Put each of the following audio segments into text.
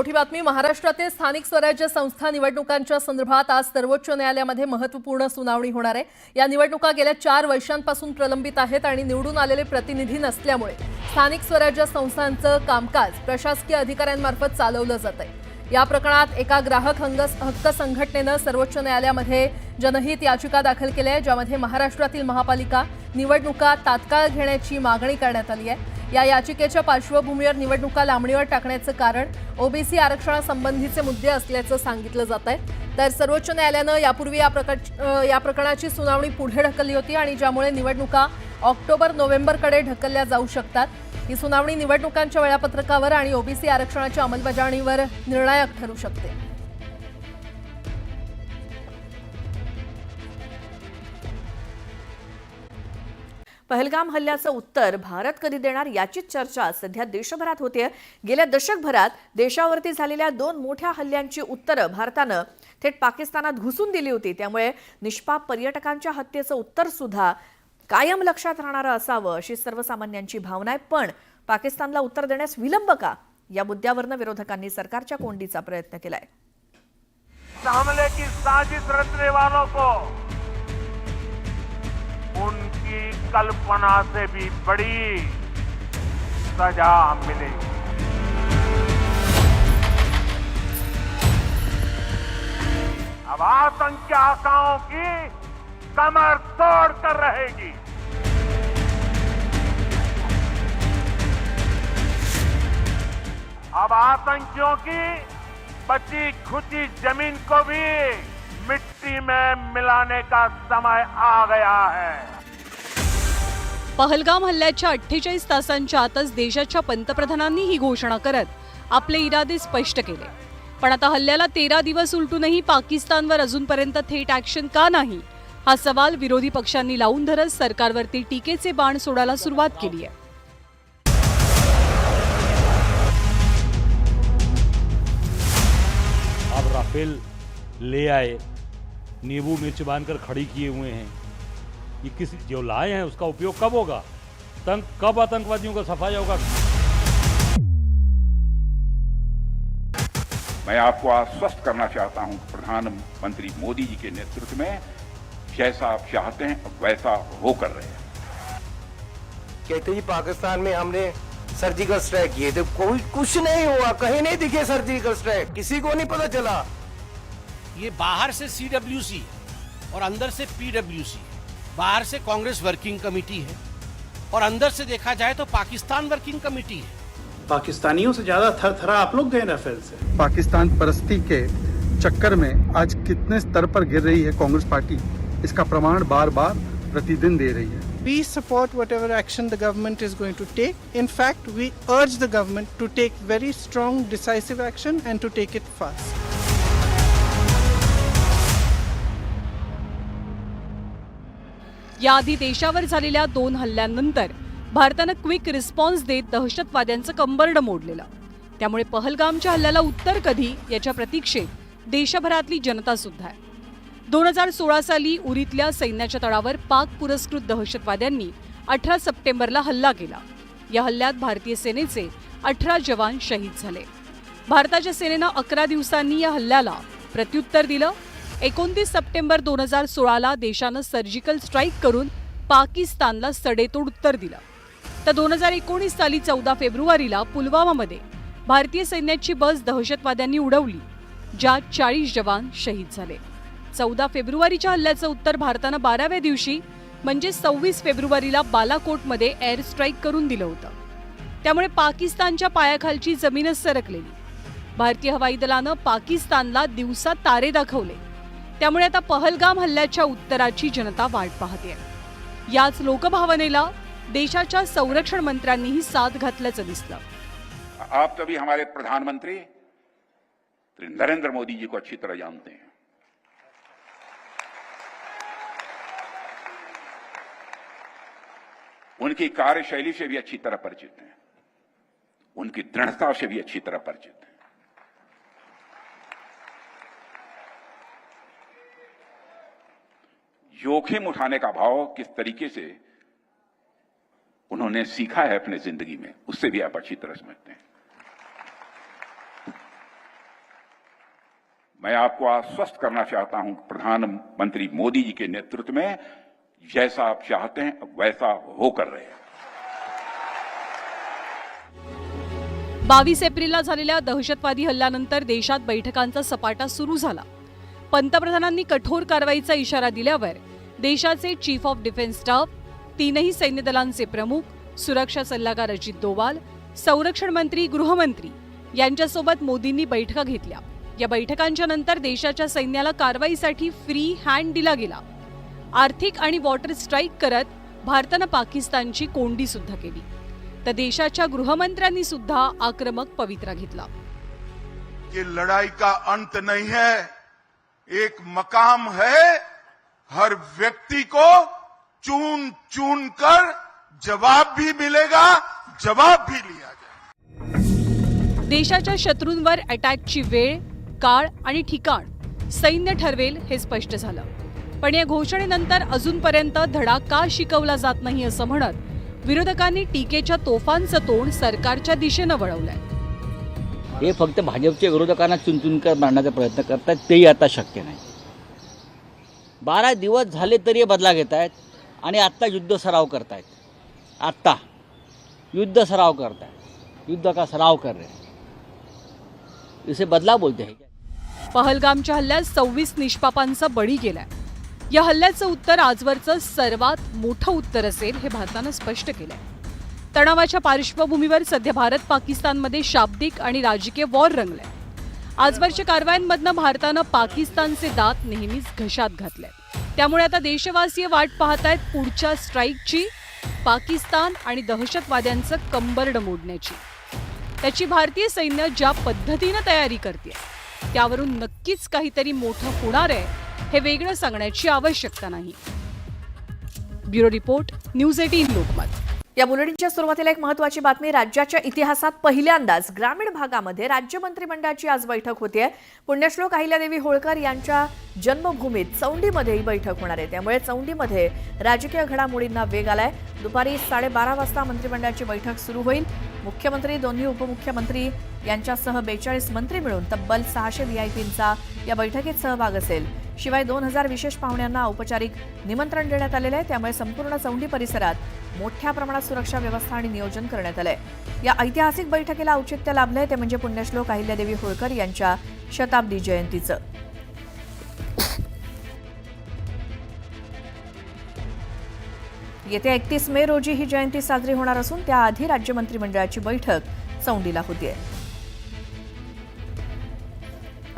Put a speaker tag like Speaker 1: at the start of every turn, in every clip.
Speaker 1: मोठी बातमी. महाराष्ट्रातील स्थानिक स्वराज्य संस्था निवडणुकांच्या संदर्भात आज सर्वोच्च न्यायालयामध्ये महत्त्वपूर्ण सुनावणी होणार आहे. या निवडणुका गेल्या चार वर्षांपासून प्रलंबित आहेत आणि निवडून आलेले प्रतिनिधी नसल्यामुळे स्थानिक स्वराज्य संस्थांचं कामकाज प्रशासकीय अधिकाऱ्यांमार्फत चालवलं जात आहे या प्रकरणात एका ग्राहक हंग हक्क संघटनेनं सर्वोच्च न्यायालयामध्ये जनहित याचिका दाखल केली आहे ज्यामध्ये महाराष्ट्रातील महापालिका निवडणुका तात्काळ घेण्याची मागणी करण्यात आली आहे. या याचिकेच्या पार्श्वभूमीवर निवडणुका लांबणीवर टाकण्याचं कारण ओबीसी आरक्षणासंबंधीचे मुद्दे असल्याचं सांगितलं जात आहे. तर सर्वोच्च न्यायालयानं यापूर्वी या प्रकार या प्रकरणाची सुनावणी पुढे ढकलली होती आणि ज्यामुळे निवडणुका ऑक्टोबर नोव्हेंबरकडे ढकलल्या जाऊ शकतात. ही सुनावणी निवडणुकांच्या वेळापत्रकावर आणि ओबीसी आरक्षणाच्या अंमलबजावणीवर निर्णायक ठरू शकते.
Speaker 2: पहलगाम हल्ल्याचं उत्तर भारत कधी देणार याचीच चर्चा सध्या देशभरात होते गेल्या दशकभरात देशावरती झालेल्या दोन मोठ्या हल्ल्यांची उत्तरं भारतानं थेट पाकिस्तानात घुसून दिली होती. त्यामुळे निष्पाप पर्यटकांच्या हत्येचं उत्तर सुद्धा कायम लक्षात राहणारं असावं अशी सर्वसामान्यांची भावना आहे. पण पाकिस्तानला उत्तर देण्यास विलंब का? या मुद्द्यावरनं विरोधकांनी सरकारच्या कोंडीचा प्रयत्न केलाय.
Speaker 3: हमले की साजिश रचने वालों को उनकी कल्पना से भी बड़ी सजा मिलेगी। अब आतंक के आकाओं की कमर तोड़ कर रहेगी। अब आतंकियों की बची खुची ज़मीन को भी मिट्टी में मिलाने का समय आ गया है।
Speaker 4: पहलगाम हल्ल्याच्या अठ्ठेचाळीस तासांच्या आतच देशाच्या पंतप्रधानांनी ही घोषणा करत आपले इरादे स्पष्ट केले. पण आता हल्ल्याला तेरा दिवस उलटूनही पाकिस्तानवर अजूनपर्यंत थेट ऍक्शन का नाही हा सवाल विरोधी पक्षांनी लावून धरत सरकारवरती टीकेचे बाण सोडायला सुरुवात केली आहे.
Speaker 5: अब राफेल ले आए नींबू मिर्च बांधकर खड़ी किए हुए हैं। ये किस जो लाए हैं उसका उपयोग कब होगा? तंग कब आतंकवादियों का सफाया होगा?
Speaker 6: मैं आपको आश्वस्त करना चाहता हूँ प्रधानमंत्री मोदी जी के नेतृत्व में जैसा आप चाहते हैं वैसा हो कर रहे हैं।
Speaker 7: कहते ही पाकिस्तान में हमने सर्जिकल स्ट्राइक किए थे। कोई कुछ नहीं हुआ कहीं नहीं दिखे सर्जिकल स्ट्राइक। किसी को नहीं पता चला।
Speaker 8: ये बाहर से सी डब्ल्यू सीडब्ल्यूसी और अंदर से पी डब्ल्यू पीडब्ल्यूसी बाहर से कांग्रेस वर्किंग कमेटी है और अंदर से देखा जाए तो पाकिस्तान वर्किंग कमेटी है।
Speaker 9: पाकिस्तानियों से ज़्यादा थर थरा आप लोग गए राफेल से?
Speaker 10: पाकिस्तान परस्ती के चक्कर में आज कितने स्तर पर गिर रही है कांग्रेस पार्टी? इसका प्रमाण बार बार प्रतिदिन दे रही है।
Speaker 9: We support whatever action the government is going to take. In fact, we urge the government to take very strong, decisive action and to take it fast.
Speaker 4: याआधी देशावर झालेल्या दोन हल्ल्यांनंतर भारतानं क्विक रिस्पॉन्स देत दहशतवाद्यांचं कंबरडं मोडलेलं. त्यामुळे पहलगामच्या हल्ल्याला उत्तर कधी याच्या प्रतीक्षेत देशभरातली जनता सुद्धा आहे. दोन हजार सोळा साली उरीतल्या सैन्याच्या तळावर पाक पुरस्कृत दहशतवाद्यांनी अठरा सप्टेंबरला हल्ला केला. या हल्ल्यात भारतीय सेनेचे अठरा जवान शहीद झाले. भारताच्या सेनेनं अकरा दिवसांनी या हल्ल्याला प्रत्युत्तर दिलं एकोणतीस सप्टेंबर दोन हजार सोळाला देशानं सर्जिकल स्ट्राईक करून पाकिस्तानला सडेतोड उत्तर दिलं. तर दोन हजार एकोणीस साली चौदा फेब्रुवारीला पुलवामामध्ये भारतीय सैन्याची बस दहशतवाद्यांनी उडवली ज्यात चाळीस जवान शहीद झाले. चौदा फेब्रुवारीच्या हल्ल्याचं उत्तर भारतानं बाराव्या दिवशी म्हणजे सव्वीस फेब्रुवारीला बालाकोटमध्ये एअर स्ट्राईक करून दिलं होतं. त्यामुळे पाकिस्तानच्या पायाखालची जमीनच सरकलेली. भारतीय हवाई दलानं पाकिस्तानला दिवसा तारे दाखवले. त्यामुळे आता पहलगाम हल्ल्याच्या उत्तराची जनता वाट पाहते याच लोकभावनेला देशाच्या संरक्षण मंत्र्यांनीही साथ घातल्याचं दिसलं.
Speaker 6: आप तभी हमारे प्रधानमंत्री नरेंद्र मोदी जी को अच्छी तरह जानते हैं। उनकी कार्यशैली से भी अच्छी तरह परिचित हैं। उनकी दृढ़ता से भी अच्छी तरह परिचित जोखिम उठाने का भाव किस तरीके से उन्होंने सीखा है अपने ज़िंदगी में, उससे भी आप अच्छी तरह समझते हैं। मैं आपको आश्वस्त करना चाहता हूँ प्रधानमंत्री मोदी जी के नेतृत्व में जैसा आप चाहते हैं वैसा होकर रहेगा
Speaker 4: बावीस एप्रिलला झालेल्या दहशतवादी हल्ल्यानंतर देशात बैठकांचा सपाटा सुरू झाला. पंतप्रधानांनी कठोर कारवाईचा इशारा दिल्यावर देशाचे चीफ ऑफ डिफेन्स स्टाफ तीनही सैन्य दलांचे प्रमुख सुरक्षा सल्लागार अजित दोवाल संरक्षण मंत्री गृहमंत्री यांच्यासोबत मोदींनी बैठका घेतल्या. या बैठकांच्या नंतर देशाच्या सैन्याला कारवाईसाठी फ्री हँड दिला गेला. आर्थिक आणि वॉटर स्ट्राईक करत भारतानं पाकिस्तानची कोंडी सुद्धा केली. तर देशाच्या गृहमंत्र्यांनी सुद्धा आक्रमक पवित्रा घेतला.
Speaker 3: ये का अंत नहीं है. एक मकाम है. हर व्यक्ति को चुन चुन कर जवाब भी मिलेगा जवाब भी लिया जाए
Speaker 4: देशाच्या शत्रूंवर अटॅकची वेळ काळ आणि ठिकाण सैन्य ठरवेल हे स्पष्ट झालं. पण या घोषणेनंतर अजूनपर्यंत धडा का शिकवला जात नाही असं म्हणत विरोधकांनी टीकेच्या तोफांचं तोंड सरकारच्या दिशेनं वळवलंय.
Speaker 11: हे फक्त भाजपच्या विरोधकांना चुनचुनकर मारण्याचा प्रयत्न करतात तेही आता शक्य नाही. बारा दिवस झाले तरी हे बदला घेत आहेत आणि आत्ता युद्ध सराव करतायत. आत्ता. युद्ध सराव करतायत. युद्ध का सराव कर रहे इसे बदला बोलते हैं.
Speaker 4: पहलगामच्या हल्ल्यात सव्वीस निष्पापांचा बळी गेलाय. या हल्ल्याचं उत्तर आजवरचं सर्वात मोठं उत्तर असेल हे भारतानं स्पष्ट केलंय. तणावाच्या पार्श्वभूमीवर सध्या भारत पाकिस्तानमध्ये शाब्दिक आणि राजकीय वॉर रंगलाय. आजवरच्या कारवायांमधनं भारतानं पाकिस्तानचे दात नेहमीच घशात घातले. त्यामुळे आता देशवासीय वाट पाहतायत पुढच्या स्ट्राईकची पाकिस्तान आणि दहशतवाद्यांचं कंबरड मोडण्याची. त्याची भारतीय सैन्य ज्या पद्धतीनं तयारी करते त्यावरून नक्कीच काहीतरी मोठं होणार आहे हे वेगळं सांगण्याची आवश्यकता नाही. Bureau report news eighteen Lokmat.
Speaker 2: या बुलेटिनच्या सुरुवातीला एक महत्वाची बातमी राज्याच्या इतिहासात पहिल्यांदाच ग्रामीण भागामध्ये राज्य मंत्रिमंडळाची आज बैठक होते पुण्यश्लोक अहिल्यादेवी होळकर यांच्या जन्मभूमीत चौंडीमध्ये ही बैठक होणार आहे. त्यामुळे चौंडीमध्ये राजकीय घडामोडींना वेग आलाय. दुपारी साडेबारा वाजता मंत्रिमंडळाची बैठक सुरू होईल. मुख्यमंत्री दोन्ही उपमुख्यमंत्री यांच्यासह बेचाळीस मंत्री मिळून तब्बल सहाशे व्हीआयपींचा या बैठकीत सहभाग असेल. शिवाय दोन हजार विशेष पाहुण्यांना औपचारिक निमंत्रण देण्यात आलेलं आहे. त्यामुळे संपूर्ण चौंडी परिसरात मोठ्या प्रमाणात सुरक्षा व्यवस्था आणि नियोजन करण्यात आलंय. या ऐतिहासिक बैठकीला औचित्य लाभलंय. ते म्हणजे पुण्यश्लोक अहिल्यादेवी होळकर यांच्या शताब्दी जयंतीचं. येत्या एकतीस मे रोजी ही जयंती साजरी होणार असून त्याआधी राज्य मंत्रिमंडळाची बैठक चौंडीला आहे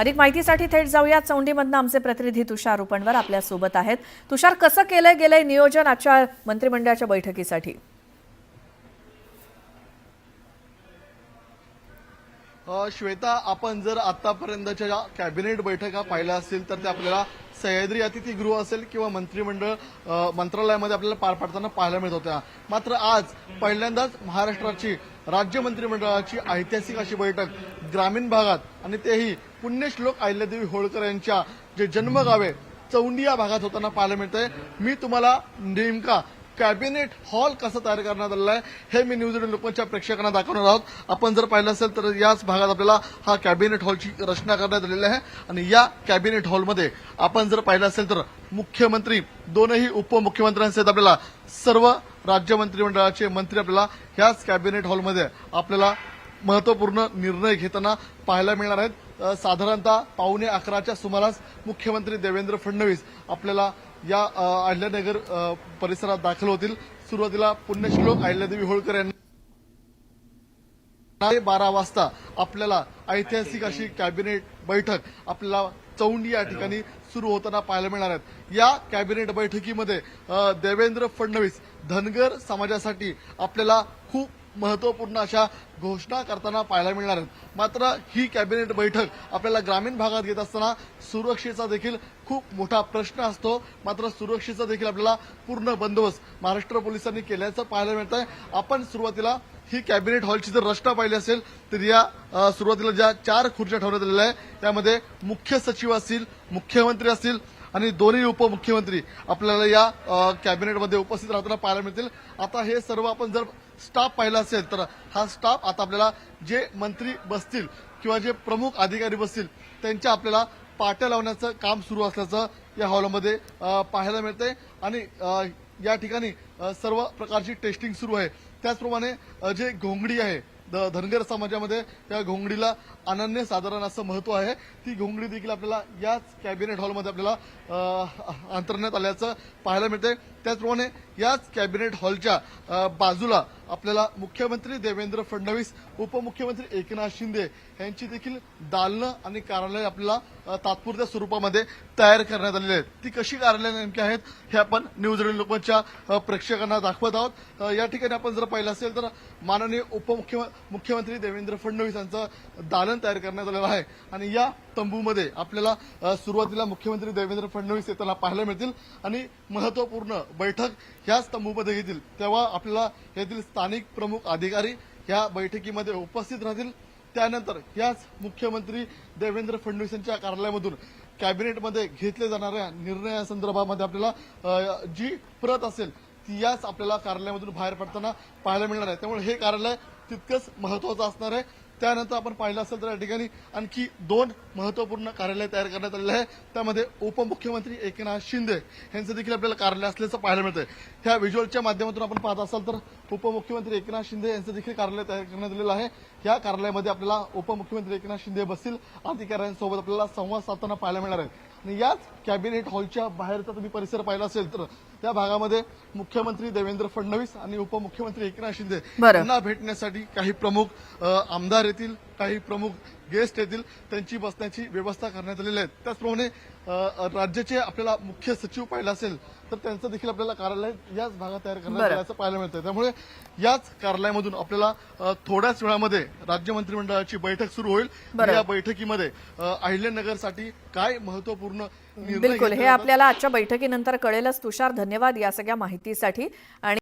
Speaker 2: अधिक माहितीसाठी थेट जाऊया. चौंडीमधनं आमचे प्रतिनिधी तुषार उपणवर आपल्यासोबत आहेत. तुषार कसं केलं गेलंय नियोजन आजच्या मंत्रिमंडळाच्या बैठकीसाठी?
Speaker 12: श्वेता आपण जर आतापर्यंतच्या ज्या कॅबिनेट बैठका पाहिल्या असतील तर त्या आपल्याला सह्याद्री अतिथीगृह असेल किंवा मंत्रिमंडळ मंत्रालयामध्ये आपल्याला पार पाडताना पाहायला मिळत होत्या. मात्र आज पहिल्यांदाच महाराष्ट्राची राज्य मंत्रिमंडळाची ऐतिहासिक अशी बैठक ग्रामीण भागात आणि तेही पुण्यश्लोक अहिल्यादेवी होळकर यांच्या जे जन्मगाव आहे चौंडी या भागात होताना पाहायला मिळतंय. मी तुम्हाला नेमका कॅबिनेट हॉल कसा तयार करण्यात आलेला आहे हे मी न्यूज एटीन लोकांच्या प्रेक्षकांना दाखवणार आहोत. आपण जर पाहिलं असेल तर याच भागात आपल्याला हा कॅबिनेट हॉलची रचना करण्यात आलेली आहे. आणि या कॅबिनेट हॉलमध्ये आपण जर पाहिलं असेल तर मुख्यमंत्री दोनही उपमुख्यमंत्र्यांसहित आपल्याला सर्व राज्य मंत्रिमंडळाचे मंत्री आपल्याला ह्याच कॅबिनेट हॉलमध्ये आपल्याला महत्त्वपूर्ण निर्णय घेताना पाहायला मिळणार आहेत. साधारणतः पावणे अकराच्या सुमारास मुख्यमंत्री देवेंद्र फडणवीस आपल्याला या अहिल्यानगर परिसरात दाखल होतील. सुरुवातीला पुण्यश्लोक अहिल्यादेवी होळकर यांना बारा वाजता आपल्याला ऐतिहासिक अशी कॅबिनेट बैठक आपल्याला चौंडी या ठिकाणी सुरू होताना पाहायला मिळणार आहेत. या कॅबिनेट बैठकीमध्ये देवेंद्र फडणवीस धनगर समाजासाठी आपल्याला खूप महत्त्वपूर्ण अशा घोषणा करताना पाहायला मिळणार आहेत. मात्र ही कॅबिनेट बैठक आपल्याला ग्रामीण भागात घेत असताना सुरक्षेचा देखील खूप मोठा प्रश्न असतो. मात्र सुरक्षेचा देखील आपल्याला पूर्ण बंदोबस्त महाराष्ट्र पोलिसांनी केल्याचं पाहायला मिळत आहे आपण सुरुवातीला ही कॅबिनेट हॉलची जर रचना पाहिली असेल तर या सुरुवातीला ज्या चार खुर्च्या ठेवण्यात आलेल्या आहेत त्यामध्ये मुख्य सचिव असतील मुख्यमंत्री असतील आणि दोन्ही उपमुख्यमंत्री आपल्याला या कॅबिनेटमध्ये उपस्थित राहताना पाहायला मिळतील. आता हे सर्व आपण जर स्टाफ पाहिला असेल तर हा स्टाफ आता आपल्याला जे मंत्री बसतील किंवा जे प्रमुख अधिकारी बसतील त्यांच्या आपल्याला पाट्या लावण्याचं काम सुरू असल्याचं या हॉलमध्ये पाहायला मिळतंय. आणि या ठिकाणी सर्व प्रकारची टेस्टिंग सुरू आहे. त्याचप्रमाणे जे घोंगडी आहे धनगर समाजामध्ये या घोंगडीला अनन्य साधारण असं महत्त्व आहे. ती घोंगडी देखील आपल्याला याच कॅबिनेट हॉलमध्ये आपल्याला अंतरण्यात आल्याचं पाहायला मिळते त्याचप्रमाणे याच कॅबिनेट हॉलच्या बाजूला आपल्याला मुख्यमंत्री देवेंद्र फडणवीस उपमुख्यमंत्री एकनाथ शिंदे यांची देखील दालनं आणि कार्यालय आपल्याला तात्पुरत्या स्वरूपामध्ये तयार करण्यात आलेली आहेत. ती कशी कार्यालयं नेमकी आहेत हे आपण न्यूज रेडिओ लोकांच्या प्रेक्षकांना दाखवत आहोत. या ठिकाणी आपण जर पाहिलं असेल तर माननीय उपमुख्य मुख्यमंत्री देवेंद्र फडणवीस यांचं दालन तयार करण्यात आलेलं आहे. आणि या तंबूमध्ये आपल्याला सुरुवातीला मुख्यमंत्री देवेंद्र फडणवीस येताना पाहायला मिळतील. आणि महत्त्वपूर्ण बैठक ह्याच तंबूमध्ये घेतील. तेव्हा आपल्याला येथील स्थानिक प्रमुख अधिकारी या बैठकीमध्ये उपस्थित राहतील. त्यानंतर याच मुख्यमंत्री देवेंद्र फडणवीस यांच्या कार्यालयामधून कॅबिनेटमध्ये घेतल्या जाणाऱ्या निर्णयासंदर्भामध्ये आपल्याला जी प्रत असेल ती याच आपल्याला कार्यालयामधून बाहेर पडताना पाहायला मिळणार आहे. त्यामुळे हे कार्यालय तितकंच महत्वाचं असणार आहे. त्यानंतर आपण पाहिलं असेल तर या ठिकाणी आणखी दोन महत्त्वपूर्ण कार्यालय तयार करण्यात आलेलं आहे. त्यामध्ये उपमुख्यमंत्री एकनाथ शिंदे यांचं देखील आपल्याला कार्यालय असल्याचं पाहायला मिळतंय. ह्या व्हिज्युअलच्या माध्यमातून आपण पाहत असाल तर उपमुख्यमंत्री एकनाथ शिंदे यांचं देखील कार्यालय तयार करण्यात आलेलं आहे. या कार्यालयामध्ये आपल्याला उपमुख्यमंत्री एकनाथ शिंदे बसतील. अधिकाऱ्यांसोबत आपल्याला संवाद साधताना पाहायला मिळणार आहे. याच कॅबिनेट हॉलच्या बाहेरचा तुम्ही परिसर पाहिला असेल तर त्या भागामध्ये मुख्यमंत्री देवेंद्र फडणवीस आणि उपमुख्यमंत्री एकनाथ शिंदे. यांना भेटण्यासाठी काही प्रमुख आमदार येतील काही प्रमुख गेस्ट येतील त्यांची बसण्याची व्यवस्था करण्यात आलेली आहे. त्याचप्रमाणे राज्याचे आपल्याला मुख्य सचिव पाहिलं असेल तर त्यांचं देखील आपल्याला कार्यालय याच भागात तयार करण्यात. आल्याचं पाहायला मिळतंय. त्यामुळे याच कार्यालयामधून आपल्याला थोड्याच वेळामध्ये राज्य मंत्रिमंडळाची बैठक सुरू होईल. या बैठकीमध्ये अहिल्यानगरसाठी काय महत्त्वपूर्ण निर्णय
Speaker 2: बिलकुल. हे आपल्याला आजच्या बैठकीनंतर कळेलच. तुषार धन्यवाद या सगळ्या माहितीसाठी. आणि